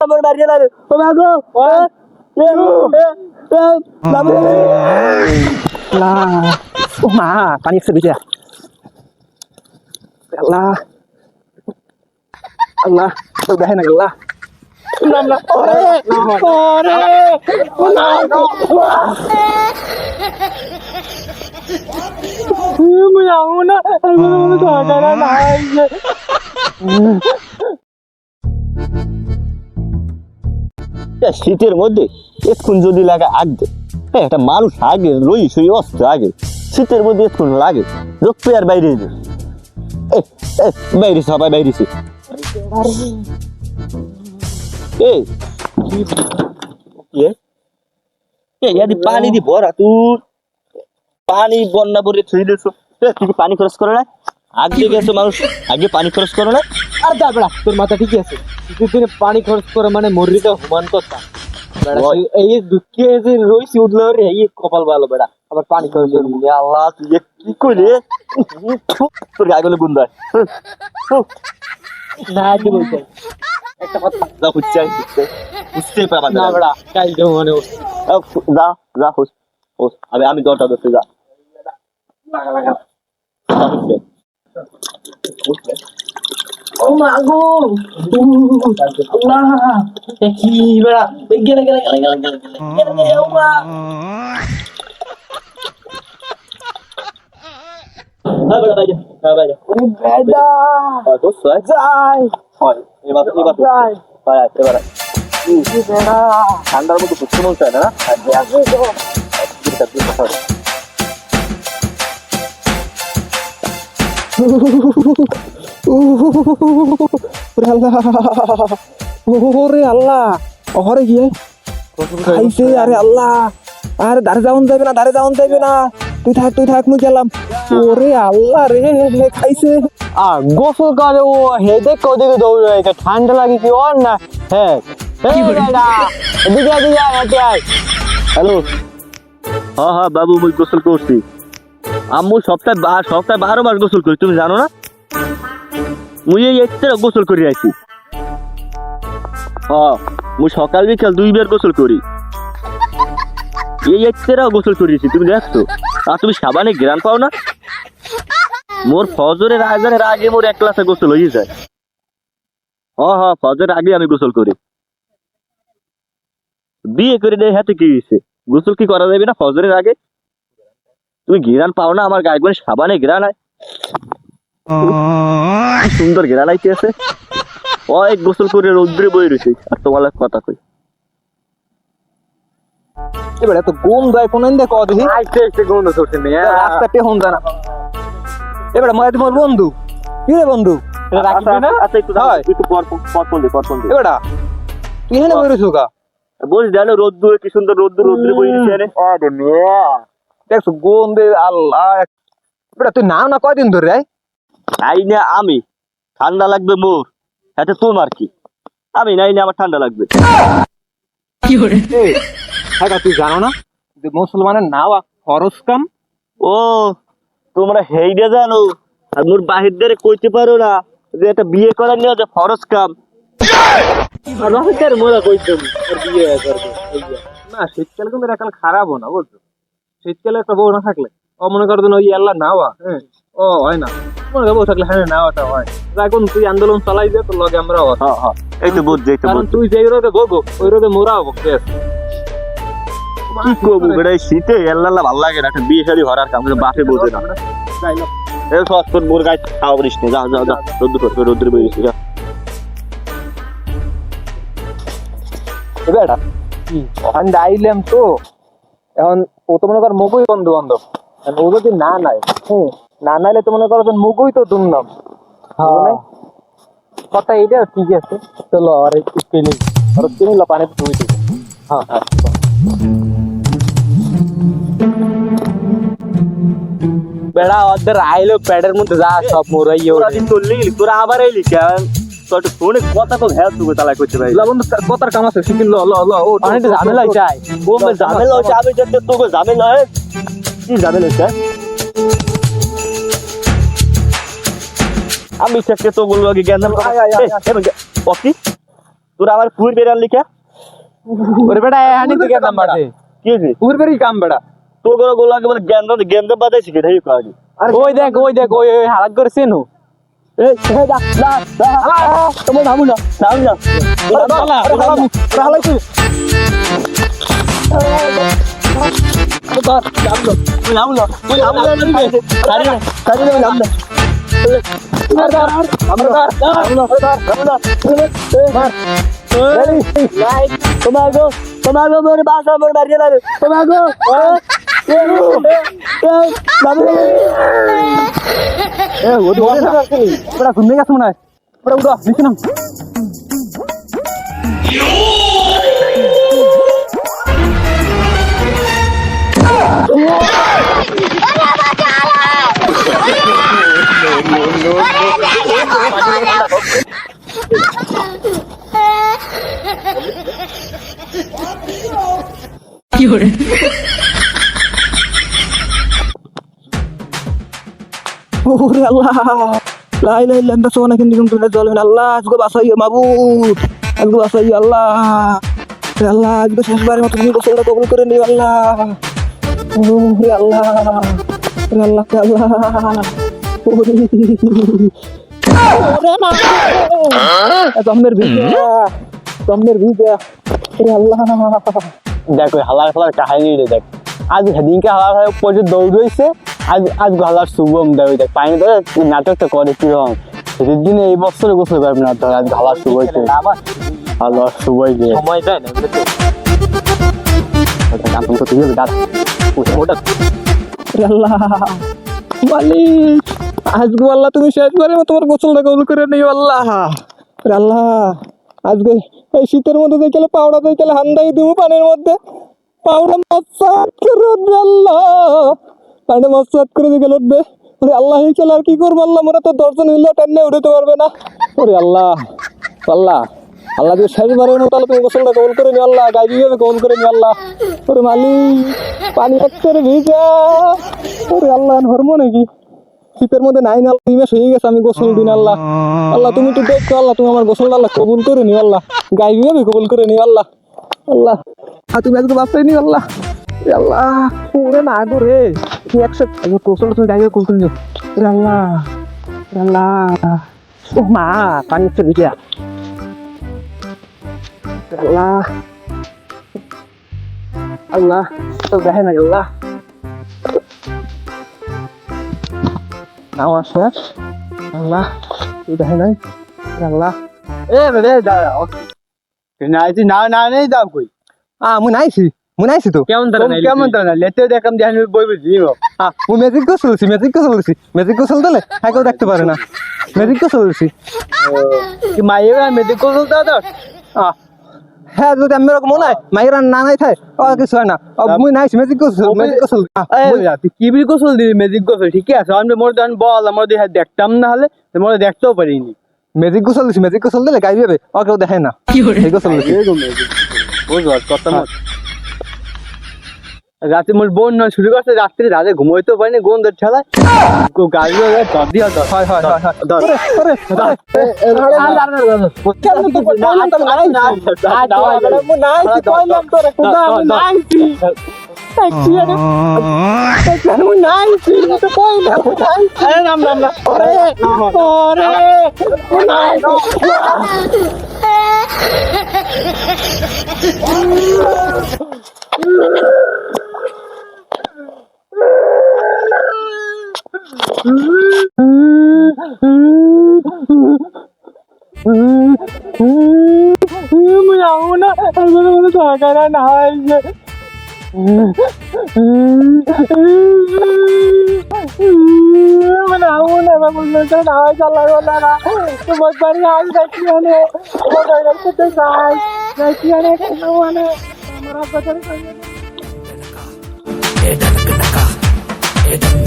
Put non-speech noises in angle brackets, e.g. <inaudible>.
আমার বাড়ি লাগে ও মা গো ও এ, এ, এ, বাবু। আল্লাহ ও মা পানি এসে বেঁচে আল্লাহ আল্লাহ তো দেখে না আল্লাহ নাম শীতের মধ্যে এক্ষুন যদি লাগে আগে হ্যাঁ একটা মানুষ আগে রই সই অস্ত্র আগে। শীতের মধ্যে এক্ষুন লাগে। রক্ত আর বাইরে বাইরে সবাই বাইরেছে এই পানি দি ভরা তুই। পানি বন্যা থুই দিছো এ, তুই পানি খরচ করে না? আগে গেছো মানুষ? আগে পানি খরচ করে না? আর যা বেড়া তোর মাথা ঠিকই আছে। কিছুদিনে পানি খরচ করে মানে মরিটা হুমান কথা। এই দুঃখে যে রইছি উঠল রে এই কপাল ভালো বেড়া। আবার পানি খরচ করবি এ আল্লাহ তুই কি করলি তোর গায়ে গেলে গুন্দায় না কি বলছে? একটা কথা। যা হচ্ছে বুঝতে পারবা না। বেড়া কাল দেবো মানে যা যা হুস হুস আমি আমি দরটা ধরতে যা। যা, হুসছে। ও মা গো আল্লাহ এ কি বেড়া এ গেলে গেলে গেলে গেলে গেলে গেলে গেলে ও মা হ্যাঁ বেটা বাইরে হ্যাঁ বাইরে বেডা হয় হুস হয় যাই হয় এবার এবার যাই হয় আয়, এবার আয়। কি বেড়া ঠান্ডার মধ্যে বুঝতে ওরে আল্লাহ। ওরে আল্লাহ। ওরে গিয়ে খাইছে আরে আল্লাহ। আরে দাঁড়ে যাওন যাবে না দাঁড়ে যাওন যাবে না। তুই থাক তুই থাক মুই গেলাম। ওরে আল্লাহ রে হে খাইছে। আর গোসল করে ও হেদে ওদিকে দৌড়ে রয়েছে। ঠান্ডা লাগে কি ওর না? হ্যাঁ এদিকে এদিকে আয়, হেঁটে আয়। হ্যালো। হ্যাঁ হ্যাঁ বাবু মুই গোসল করছি। আম্মু সপ্তাহে বা সপ্তাহে বারো মাস গোসল করি তুমি জানো না? মুই এই গোসল করি আছি হ্যাঁ মুই সকাল বিকাল দুইবার গোসল করি। এই একটা গোসল করিয়েছি তুমি দেখছ? আর তুমি সাবানে গ্রান পাও না? মোর ফজরের আজানের আগে মোর এক ক্লাসে গোসল হয়ে যায়। হ্যাঁ হ্যাঁ ফজরের আগে আমি গোসল করি। বিয়ে করে দেয়, হাতে কি হয়েছে গোসল কি করা যাবে না ফজরের আগে? তুমি ঘিরান পাও না, আমার গায়ে সাবানে ঘিরান হয় সুন্দর ঘেরা আইতে আছে। ওই গোসল করে রৌদ্রে বই রয়েছে। আর তোমার কথা কই। এবার এত গুম দেয় কোন দেখ দেখি। আইতে আইতে গন্ধ ছুটছে নে, আ- রাস্তা পেহন জানা। এবার মই তোমার বন্ধু। কি রে বন্ধু? না? আচ্ছা একটু দাঁড়াও। একটু পর পর পর দে পর পর দে। এবারটা তুই কা বলিস জানো রোদ্দুরে কি সুন্দর রোদ্দুর রোদ্দুরে বই রয়েছে রে আরে মিয়া দেখছ গুম আল্লাহ। তুই নাম না কয়দিন ধরে রে তাই না আমি। ঠান্ডা লাগবে মোর। হাতে তোমার কি? আমি নাই না আমার ঠান্ডা লাগবে। হ্যাঁ তুই জানো না যে মুসলমানের নাওয়া খরচ কাম? ও তোমরা হেইডে জানো আর মোর বাহিরদের কইতে পারো না যে এটা বিয়ে করার নিয়ে যে ফরজ কাম। আর রহস্যের মোরা কইতে আর বিয়ে করবে না শীতকালে কিন্তু এখন খারাপও না বুঝছ? শীতকালে একটা বউ না থাকলে ও মনে করো ওই আল্লাহ নাওয়া হ্যাঁ? ও হয় না। মনে বউ থাকলে হ্যাঁ নাওয়াটা হয়। এখন তুই আন্দোলন চালাই দে তোর লগে আমরা। হ্যাঁ হ্যাঁ এই তো বুঝছি এই তো তুই যেই রোদে ভোগো ওই রোদে মোরা হব কেস কি করব বেটা শীতে এল্লাল্লা ভালো লাগে না একটা বিয়ে শাড়ি হরার কাম বাপে বোঝে না। এই সস তোর মোর গায়ে খাওয়া করিস না যা যা যা রোদ্দুর কর রোদ্দুরে বেরিয়েছি যা। বেটা এখন আইলাম তো এখন ও তো মনে কর মুগই বন্ধু বান্ধব ও যদি না নাই হ্যাঁ না নাইলে তো মনে করো যে মুগই তো দুর্নাম কথা এইটা ঠিক আছে? চলো আর একটু কিনি। আর কিনিল পানি ধুই দিই হ্যাঁ। হ্যাঁ বেড়া ওদের আইলো প্যাডের মধ্যে যা সব মোরাই দিন গেলি তোরা আবার এলি কেন? তোর ফোনে কথা তো হ্যাঁ তুমি তালা করতে ভাই বন্ধু কথার কাম আছে ল ল ল ও পানিতে ঝামেলা। বোম্বে ঝামেলা হচ্ছে আমি যাতে তোকে ঝামেলা হয় কি ঝামেলা হচ্ছে আমি থেকে তো বলব আগে আয়। পকি তোর আমার কুর বেরান লিখা ওরে বেটা হানি থেকে নাম্বার দে কি হয়েছে? পূর্বেরই কাম বেড়া তো করে গোলাকে বলে জ্ঞান দাও জ্ঞান দাও বাদাইছি কে? ঢাই কাজ ওই দেখ ওই দেখ ওই ওই হালাত করেছে নো। এই এই দা দা দা তুমি নামু না নামু না। তোমাগো তোমাগো মোর বাসা উঠো নিচে ওরে আল্লাহ লা ইলাহা ইল্লা আনতা সুবহানাকা ইন্নী কুনতু মিনাজ জালিমিন আল্লাহ আজকে বাঁচাইও মাবুদ আজকে বাঁচাইও আল্লাহ আল্লাহ আজকে শেষবারের মতো তুমি গোসলটা কবুল করে নিও আল্লাহ ওরে আল্লাহ আল্লাহ আল্লাহ ওরে ওরে মা দমের ভিজা দমের ভিজা আল্লাহ। দেখ হালার ফালার কাহিনী রে দেখ। আজ সেদিনকে হালার ফালার পর্যন্ত দৌড় হয়েছে আজ আজ হালার শুভম দেখ দেখ পানি ধরে নাটকটা করে কীরকম। সেদিন দিনে এই বছরে গোসল পারবে না ধর আজ হালার শুভ হয়েছে। হালার শুভ হয়েছে। সময় দেয় না তো? ওটা আল্লাহ মালিক। আজকে আল্লাহ তুমি শেষবারে তোমার গোসলটা কবুল করে নিও আল্লাহ। আল্লাহ। আজকে এই শীতের মধ্যে দেখলে পাউডা দেখলে হান্দাই দেবো পানির মধ্যে। পাউডা মসাদ করে উঠবে আল্লাহ। পানি মসাদ করে দেখে উঠবে। আল্লাহ, এই খেলে আর কি করব আল্লাহ? মোরা তো দর্শন হইলে টেনে উঠতে পারবে না। ওরে আল্লাহ আল্লাহ আল্লাহ যদি শেষবারের মতো আল্লাহ তুমি গোসলটা কবুল করে নিও আল্লাহ গাই দিয়ে কবুল করে নিও আল্লাহ। ওরে পানি এক করে ভিজা। ওরে আল্লাহ, ধর্ম নাকি? শীতের মধ্যে নাই না দুই মাস হয়ে গেছে, আমি গোসল দিন, আল্লাহ। আল্লাহ, তুমি তো দেখছ, আল্লাহ তুমি আমার গোসল, আল্লাহ, কবুল করে নিও, আল্লাহ। গাই দিয়ে কবুল করে নিও, আল্লাহ। আল্লাহ আর তুমি আজকে বাঁচাই নিও আল্লাহ। আল্লাহ, ওরে না গো রে। তুমি একশো গোসল তুমি গাই কবুল করে নিও। আল্লাহ আল্লাহ। ও মা, পানি ভিজা রে আল্লাহ। আল্লাহ দেখে না আল্লাহ। নাও আসে আল্লাহ তুই দেখে নাই? আল্লাহ। এ বেড়ে নাই তুই না না নেই দাম কই? আ মু নাইছি মু নাইছি তো। কেমন তারা তোম কেমন তারা লেতে দেখাম দিয়ে আমি বই বুঝি আ মু ম্যাজিক গোসল দিছি ম্যাজিক গোসল দিছি ম্যাজিক গোসল দিলে হ্যাঁ কেউ দেখতে পারে না। ম্যাজিক গোসল দিছি কি মাইয়ে মেয়েদের কোথাও দাদা আ হ্যাঁ যদি আমি এরকম মনে হয় মাইরা না নাই থাকে ও কিছু হয় না। ও মুই নাইছি ম্যাজিক গোসল ম্যাজিক গোসল। কি বিল গোসল দিবি মেজিক গোসল? ঠিকই আছে আমি মোর দেন বল আমার দিয়ে দেখতাম না হলে মোর দেখতেও পারিনি। ম্যাজিক গোসল দিছি ম্যাজিক গোসল দিলে গাইবে ও কেউ দেখে না। কি গোসল দিছি। বুঝবার কথা মত রাতে মোর বোন নয় শুরু করছে রাত্রে রাতে ঘুমাইতেও পারিনি গন্ধের ঠেলায় গাড়ি ধর দিয়া ধর হয় হয় হয় হয়। ধর। <laughs> <laughs> ওরে ওরে কেমন তো কইলাম তো নাইছি মু নাইছি কইলাম তোরে খুদা মু নাইছি মু নাইছি তো কইলাম মু নাইছি নাম নাম